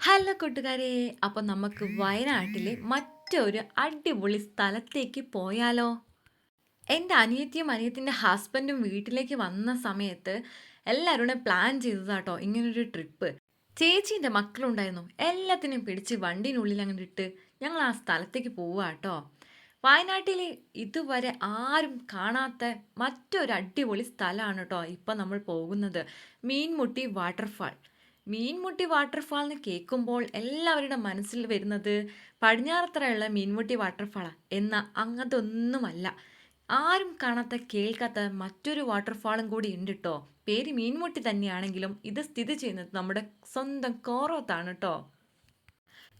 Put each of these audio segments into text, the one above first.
Hello കൂട്ടുകാരെ അപ്പം നമുക്ക് വയനാട്ടിലെ മറ്റൊരു അടിപൊളി സ്ഥലത്തേക്ക് പോയാലോ? എന്റെ അനിയത്തിയും അനിയത്തിന്റെ ഹസ്ബൻഡും വീട്ടിലേക്ക് വന്ന സമയത്ത് എല്ലാവരും പ്ലാൻ ചെയ്തതാട്ടോ ഇങ്ങനൊരു ട്രിപ്പ്. ചേച്ചീന്റെ മക്കളുണ്ടായിരുന്നു എല്ലാത്തിനെയും പിടിച്ച് വണ്ടിനുള്ളിൽ അങ്ങനെ ഇട്ട് ഞങ്ങൾ ആ സ്ഥലത്തേക്ക് പോവാട്ടോ. വയനാട്ടിൽ ഇതുവരെ ആരും കാണാത്ത മറ്റൊരു അടിപൊളി സ്ഥലമാണ് കേട്ടോ ഇപ്പം നമ്മൾ പോകുന്നത് മീൻമുട്ടി വാട്ടർഫാൾ. മീൻമുട്ടി വാട്ടർഫാൾ എന്ന് കേൾക്കുമ്പോൾ എല്ലാവരുടെ മനസ്സിൽ വരുന്നത് പടിഞ്ഞാറത്തറയുള്ള മീൻമുട്ടി വാട്ടർഫാളാണ് എന്ന അങ്ങനത്തൊന്നുമല്ല ആരും കാണാത്ത കേൾക്കാത്ത മറ്റൊരു വാട്ടർഫാളും കൂടി ഉണ്ട് കേട്ടോ പേര് മീൻമുട്ടി തന്നെയാണെങ്കിലും ഇത് സ്ഥിതി ചെയ്യുന്നത് നമ്മുടെ സ്വന്തം കോറോത്താണ് കേട്ടോ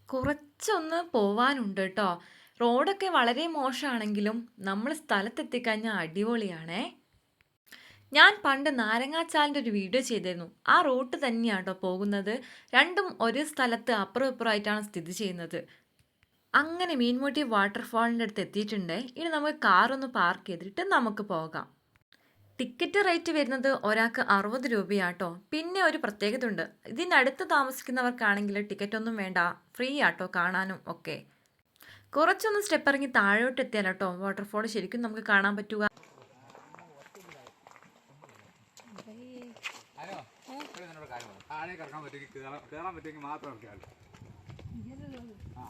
കുറച്ചൊന്ന് പോവാനുണ്ട് കേട്ടോ റോഡൊക്കെ വളരെ മോശമാണെങ്കിലും നമ്മൾ സ്ഥലത്തെത്തിക്കഴിഞ്ഞാൽ അടിപൊളിയാണേ. ഞാൻ പണ്ട് നാരങ്ങാച്ചാലിന്റെ ഒരു വീഡിയോ ചെയ്തിരുന്നു. ആ റൂട്ട് തന്നെയാണ് കേട്ടോ പോകുന്നത്. രണ്ടും ഒരു സ്ഥലത്ത് അപ്പുറം ഇപ്പുറമായിട്ടാണ് സ്ഥിതി ചെയ്യുന്നത്. അങ്ങനെ മീൻമുട്ടി വാട്ടർഫാളിന്റെ അടുത്ത് എത്തിയിട്ടുണ്ട്. ഇനി നമുക്ക് കാറൊന്ന് പാർക്ക് ചെയ്തിട്ട് നമുക്ക് പോകാം. ടിക്കറ്റ് റേറ്റ് വരുന്നത് ഒരാൾക്ക് അറുപത് രൂപയാട്ടോ. പിന്നെ ഒരു പ്രത്യേകത ഉണ്ട്. ഇതിനടുത്ത് താമസിക്കുന്നവർക്കാണെങ്കിൽ ടിക്കറ്റ് ഒന്നും വേണ്ട. ഫ്രീ ആട്ടോ കാണാനും ഒക്കെ. കുറച്ചൊന്ന് സ്റ്റെപ്പ് ഇറങ്ങി താഴോട്ട് എത്തിയാലോ വാട്ടർഫോൾ ശരിക്കും നമുക്ക് കാണാൻ പറ്റുക ഹലോ ഇവിടെ നിന്നോട് കാര്യം പറയാം താഴേക്ക് കിടക്കാൻ പറ്റുമെങ്കിൽ കയറാൻ കയറാൻ പറ്റുമെങ്കിൽ മാത്രം ഇറക്കിയാൽ ആ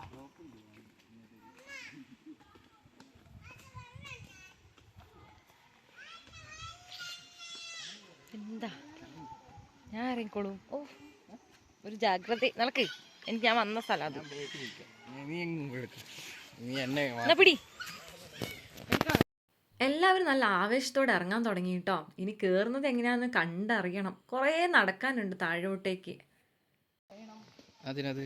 എന്താ? ഞാൻ ഇറങ്ങിക്കോളൂ. ഓ ഒരു ജാഗ്രത. നടക്ക് എനിക്ക് ഞാൻ വന്ന സ്ഥലം അത്. നീ എന്നാ പിടി. എല്ലാവരും നല്ല ആവേശത്തോടെ ഇറങ്ങാൻ തുടങ്ങി കേട്ടോ ഇനി കയറുന്നത് എങ്ങനെയാണെന്ന് കണ്ടറിയണം. കുറേ നടക്കാനുണ്ട് താഴോട്ടേക്ക്. അതിനത്.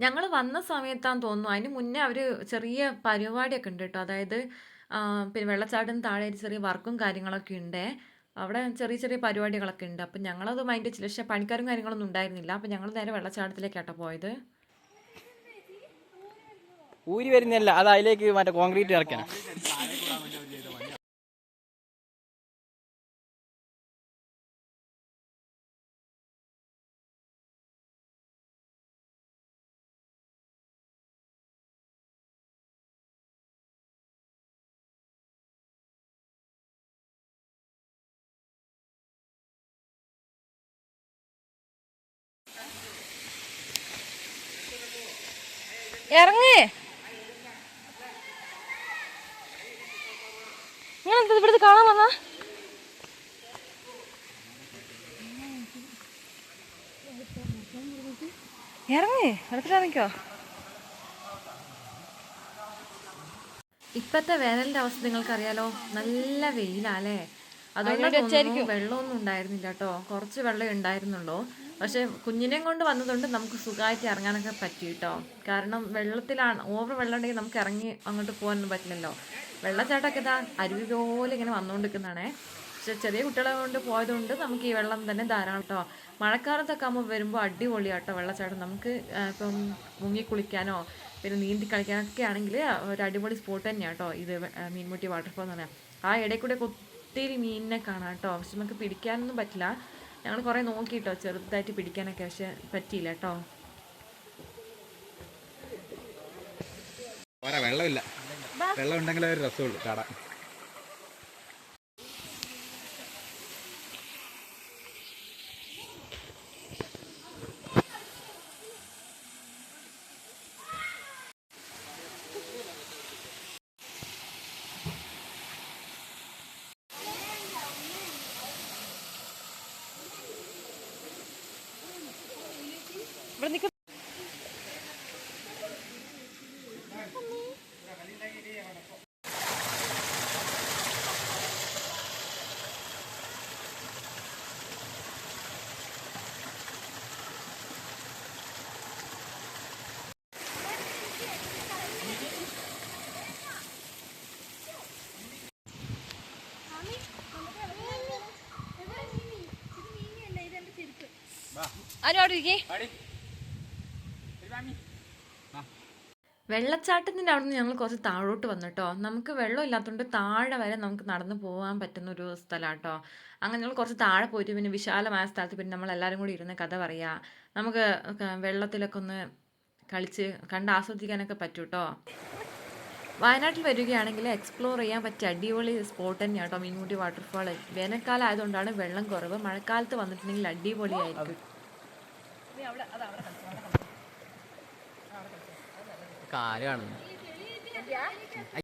ഞങ്ങൾ വന്ന സമയത്താന്ന് തോന്നുന്നു. അതിന് മുന്നേ അവർ ചെറിയ പരിപാടിയൊക്കെ ഉണ്ട് കേട്ടോ അതായത് പിന്നെ വെള്ളച്ചാട്ടം താഴെ ഒരു ചെറിയ വർക്കും കാര്യങ്ങളൊക്കെ ഉണ്ട്. അവിടെ ചെറിയ ചെറിയ പരിപാടികളൊക്കെ ഉണ്ട്. അപ്പം ഞങ്ങളത് മൈൻഡ് വെച്ചില്ല പക്ഷേ പണിക്കാരും കാര്യങ്ങളൊന്നും ഉണ്ടായിരുന്നില്ല. അപ്പം ഞങ്ങൾ നേരെ വെള്ളച്ചാട്ടത്തിലേക്കാട്ടോ പോയത്. ഊരി വരുന്നല്ല അത് അതിലേക്ക് മറ്റേ കോൺക്രീറ്റ് ഇറക്കണം. ഇറങ്ങ്. ഞാൻ എന്താ ഇവിടുത്തെ കാണാൻ വന്നാ? ഇറങ്ങി വെള്ളത്തിലിറങ്ങിക്കോ ഇപ്പോഴത്തെ വേനലിന്റെ അവസ്ഥ നിങ്ങൾക്കറിയാലോ? നല്ല വെയിലാല്ലേ? അതുകൊണ്ട് വെള്ളമൊന്നും ഉണ്ടായിരുന്നില്ല കേട്ടോ. കുറച്ച് വെള്ളം ഉണ്ടായിരുന്നുള്ളൂ. പക്ഷെ കുഞ്ഞിനെയും കൊണ്ട് വന്നതുകൊണ്ട് നമുക്ക് സുഖമായിട്ട് ഇറങ്ങാനൊക്കെ പറ്റി കേട്ടോ. കാരണം വെള്ളത്തിലാണ് ഓവർ വെള്ളം ഉണ്ടെങ്കിൽ നമുക്ക് ഇറങ്ങി അങ്ങോട്ട് പോകാനൊന്നും പറ്റില്ലല്ലോ. വെള്ളച്ചാട്ടമൊക്കെ ഇതാ അരുവി പോലെ ഇങ്ങനെ വന്നുകൊണ്ടിരിക്കുന്നതാണേ. പക്ഷെ ചെറിയ കുട്ടികളെ കൊണ്ട് പോയതുകൊണ്ട് നമുക്ക് ഈ വെള്ളം തന്നെ ധാരാളം കേട്ടോ. മഴക്കാലത്തൊക്കെ ആകുമ്പോൾ വരുമ്പോൾ അടിപൊളിയാട്ടോ വെള്ളച്ചാട്ടം. നമുക്ക് ഇപ്പം മുങ്ങി കുളിക്കാനോ പിന്നെ നീന്തി കളിക്കാനൊക്കെ ആണെങ്കിൽ ഒരു അടിപൊളി സ്പോട്ട് തന്നെയാണ് കേട്ടോ ഇത് മീൻമുട്ടി വാട്ടർഫോൾ എന്ന് പറഞ്ഞാൽ. ആ ഇടയിൽ കൂടെ ഒത്തിരി മീനിനെ കാണാം കേട്ടോ. പക്ഷെ നമുക്ക് പിടിക്കാനൊന്നും പറ്റില്ല. ഞങ്ങൾ കുറേ നോക്കി കേട്ടോ ചെറുതായിട്ട് പിടിക്കാനൊക്കെ. പക്ഷെ പറ്റിയില്ല കേട്ടോ. വെള്ളമില്ല. വെള്ളം ഉണ്ടെങ്കിലേ ഒരു രസമുള്ളൂ. കാണാൻ. ഇവിടെ നിൽക്കും. ഇരിക്കേ വെള്ളച്ചാട്ടത്തിന്റെ അവിടെ നിന്ന് ഞങ്ങൾ കുറച്ച് താഴോട്ട് വന്നു കേട്ടോ. നമുക്ക് വെള്ളം ഇല്ലാത്തതുകൊണ്ട് താഴെ വരെ നമുക്ക് നടന്നു പോകാൻ പറ്റുന്ന ഒരു സ്ഥലമാണ് കേട്ടോ അങ്ങനെ ഞങ്ങൾ കുറച്ച് താഴെ പോയിട്ട് പിന്നെ വിശാലമായ സ്ഥലത്ത് പിന്നെ നമ്മൾ എല്ലാവരും കൂടി ഇരുന്ന് കഥ പറയാ. നമുക്ക് വെള്ളത്തിലൊക്കെ ഒന്ന് കളിച്ച് കണ്ട് ആസ്വദിക്കാനൊക്കെ പറ്റും കേട്ടോ വയനാട്ടിൽ വരികയാണെങ്കിൽ എക്സ്പ്ലോർ ചെയ്യാൻ പറ്റിയ അടിപൊളി സ്പോട്ട് തന്നെയാണ് കേട്ടോ മീൻമുട്ടി വാട്ടർഫാൾ വേനൽക്കാലം ആയതുകൊണ്ടാണ് വെള്ളം കുറവ്. മഴക്കാലത്ത് വന്നിട്ടുണ്ടെങ്കിൽ അടിപൊളിയായിരിക്കും. കാണുന്നു.